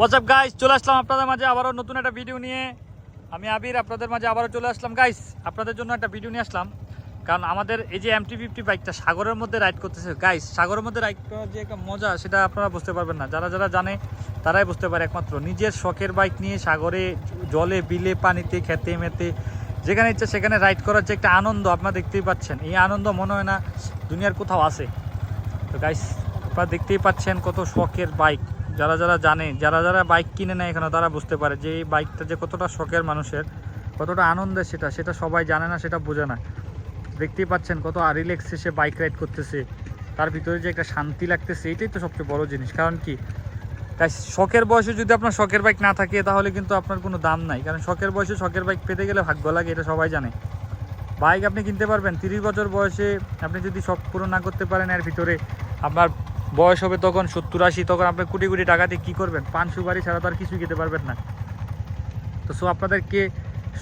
WhatsApp guys চলে আসলাম আপনাদের মাঝে আবারও নতুন একটা ভিডিও নিয়ে। আমি আবির, আপনাদের মাঝে আবারও চলে আসলাম। গাইস আপনাদের জন্য একটা ভিডিও নিয়ে আসলাম। কারণ আমাদের এই যে এমটি ফিফটি বাইকটা সাগরের মধ্যে রাইড করতেছে গাইস সাগরের মধ্যে রাইড করার যে একটা মজা, সেটা আপনারা বুঝতে পারবেন না। যারা যারা জানে, তারাই বুঝতে পারে একমাত্র নিজের শখের বাইক নিয়ে সাগরে, জলে, বিলে, পানিতে, খেতে, মেতে, যেখানে ইচ্ছা সেখানে রাইড করার যে একটা আনন্দ আপনারা দেখতেই পাচ্ছেন। এই আনন্দ মনে হয় না দুনিয়ার কোথাও আছে। তো গাইস আপনারা দেখতেই পাচ্ছেন কত শখের বাইক যারা যারা জানে, যারা যারা বাইক কিনে নেয় এখানে, তারা বুঝতে পারে যে এই বাইকটা যে কতটা শখের মানুষের, কতটা আনন্দের সেটা সেটা সবাই জানে না, সেটা বোঝে না। দেখতেই পাচ্ছেন কত রিল্যাক্স সে বাইক রাইড করতেছে। তার ভিতরে যে একটা শান্তি লাগতেছে, এটাই তো সবচেয়ে বড় জিনিস। কারণ কি? তাই শখের বয়সে যদি আপনার শখের বাইক না থাকে, তাহলে কিন্তু আপনার কোনো দাম নাই। কারণ শখের বয়সে শখের বাইক পেতে গেলে ভাগ্য লাগে, এটা সবাই জানে। বাইক আপনি কিনতে পারবেন। তিরিশ বছর বয়সে আপনি যদি শখ পূরণ না করতে পারেন, এর ভিতরে আপনার বয়স হবে তখন সত্তর আশি, তখন আপনি কোটি কোটি টাকা দিয়ে কী করবেন? পান সুপারি ছাড়া তো আর কিছুই খেতে পারবেন না। তো সো আপনাদেরকে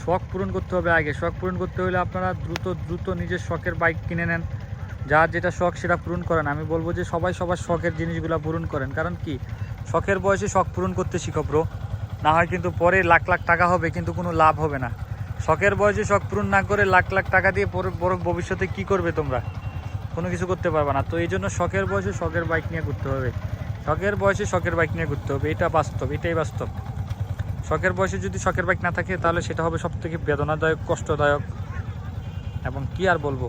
শখ পূরণ করতে হবে আগে। শখ পূরণ করতে হলে আপনারা দ্রুত দ্রুত নিজের শখের বাইক কিনে নেন। যার যেটা শখ সেটা পূরণ করেন। আমি বলব যে সবাই সবার শখের জিনিসগুলো পূরণ করেন। কারণ কি? শখের বয়সে শখ পূরণ করতে শিখো ব্রো না হয় কিন্তু পরে লাখ লাখ টাকা হবে, কিন্তু কোনো লাভ হবে না। শখের বয়সে শখ পূরণ না করে লাখ লাখ টাকা দিয়ে পরে বড় ভবিষ্যতে কি করবে তোমরা? কোনো কিছু করতে পারবে না। তো এই জন্য শখের বয়সে শখের বাইক নিয়ে ঘুরতে হবে। শখের বয়সে শখের বাইক নিয়ে ঘুরতে হবে। এটা বাস্তব, এটাই বাস্তব। শখের বয়সে যদি শখের বাইক না থাকে, তাহলে সেটা হবে সব থেকে বেদনাদায়ক, কষ্টদায়ক। এবং কি আর বলব?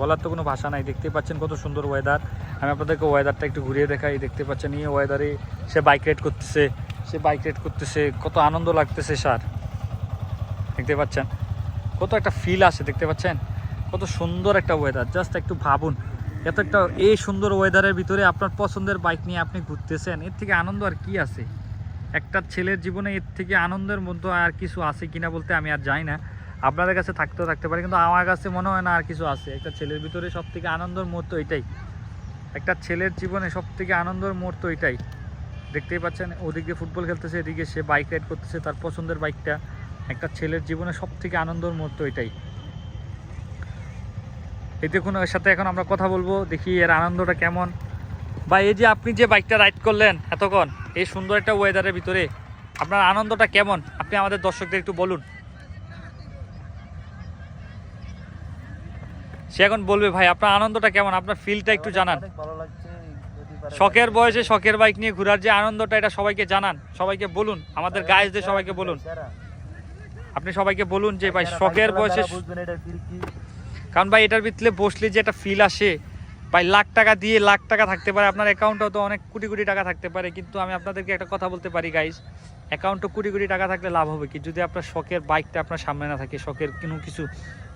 বলার তো কোনো ভাষা নাই। দেখতে পাচ্ছেন কত সুন্দর ওয়েদার আমি আপনাদেরকে ওয়েদারটা একটু ঘুরিয়ে দেখাই। দেখতে পাচ্ছেন এই ওয়েদারে সে বাইক রাইড করতেছে, সে বাইক রাইড করতেছে। কত আনন্দ লাগতেছে সার দেখতে পাচ্ছেন? কত একটা ফিল আসে, দেখতে পাচ্ছেন? কত সুন্দর একটা ওয়েদার জাস্ট একটু ভাবুন, এত একটা এই সুন্দর ওয়েদারের ভিতরে আপনার পছন্দের বাইক নিয়ে আপনি ঘুরতেছেন, এর থেকে আনন্দ আর কি আছে? একটা ছেলের জীবনে এর থেকে আনন্দের মধ্যে আর কিছু আছে কিনা বলতে আমি আর জানি না। আপনাদের কাছে থাকতেও থাকতে পারে, কিন্তু আমার কাছে মনে হয় না আর কিছু আছে। একটা ছেলের ভিতরে সব থেকে আনন্দের মুহূর্ত এটাই। একটা ছেলের জীবনে সব থেকে আনন্দের মুহূর্ত এটাই। দেখতেই পাচ্ছেন, ওদিকে ফুটবল খেলতেছে, এদিকে সে বাইক রাইড করতেছে, তার পছন্দের বাইকটা একটা ছেলের জীবনে সব থেকে আনন্দের মুহূর্ত এটাই। এই দেখুন এর সাথে এখন আমরা কথা বলব দেখি এর আনন্দটা কেমন। বা এই যে আপনি যে বাইকটা রাইড করলেন এতক্ষণ এই সুন্দর একটা ওয়েদারের ভিতরে আপনার আনন্দটা কেমন? আপনি আমাদের দর্শকদের একটু বলুন। সে এখন বলবে ভাই আপনার আনন্দটা কেমন? আপনার ফিলটা একটু জানান। শখের বয়সে শখের বাইক নিয়ে ঘোরার যে আনন্দটা এটা সবাইকে জানান সবাইকে বলুন আমাদের গায়েসদের সবাইকে বলুন। আপনি সবাইকে বলুন যে ভাই শখের বয়সে কারণ ভাই এটার ভিতরে বসলে যে একটা ফিল আসে, ভাই লাখ টাকা দিয়ে লাখ টাকা থাকতে পারে। আপনার অ্যাকাউন্টেও তো অনেক কোটি কোটি টাকা থাকতে পারে, কিন্তু আমি আপনাদেরকে একটা কথা বলতে পারি গাইস অ্যাকাউন্টে কোটি কোটি টাকা থাকলে লাভ হবে কি? যদি আপনার শখের বাইকটা আপনার সামনে না থাকে, শখের কোনো কিছু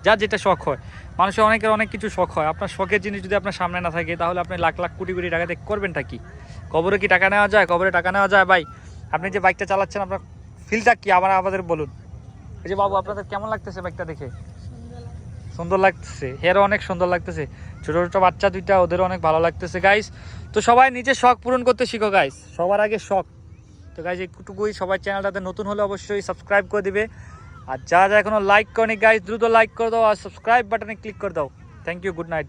যার যেটা শখ হয়। মানুষের অনেকের অনেক কিছু শখ হয়। আপনার শখের জিনিস যদি আপনার সামনে না থাকে, তাহলে আপনি লাখ লাখ কোটি কোটি টাকা দিয়ে করবেনটা কি? কবরে কি টাকা নেওয়া যায়? কবরে টাকা নেওয়া যায়? ভাই, আপনি যে বাইকটা চালাচ্ছেন, আপনার ফিলটা কি? আমার আমাদের বলুন। এই যে বাবু, আপনাদের কেমন লাগতেছে বাইকটা দেখে? সুন্দর লাগতেছে। হেয়ারও অনেক সুন্দর লাগতেছে। ছোটো ছোটো বাচ্চা দুইটা, ওদেরও অনেক ভালো লাগতেছে গাইস তো সবাই নিজের শখ পূরণ করতে শিখো গাইস সবার আগে শখ। তো গাইজ একটুকুই সবাই চ্যানেলটাতে নতুন হলে অবশ্যই সাবস্ক্রাইব করে দিবে। আর যারা যারা এখনও লাইক করেনি গাইজ দ্রুত লাইক করে দাও আর সাবস্ক্রাইব বাটনে ক্লিক করে দাও। Thank you good night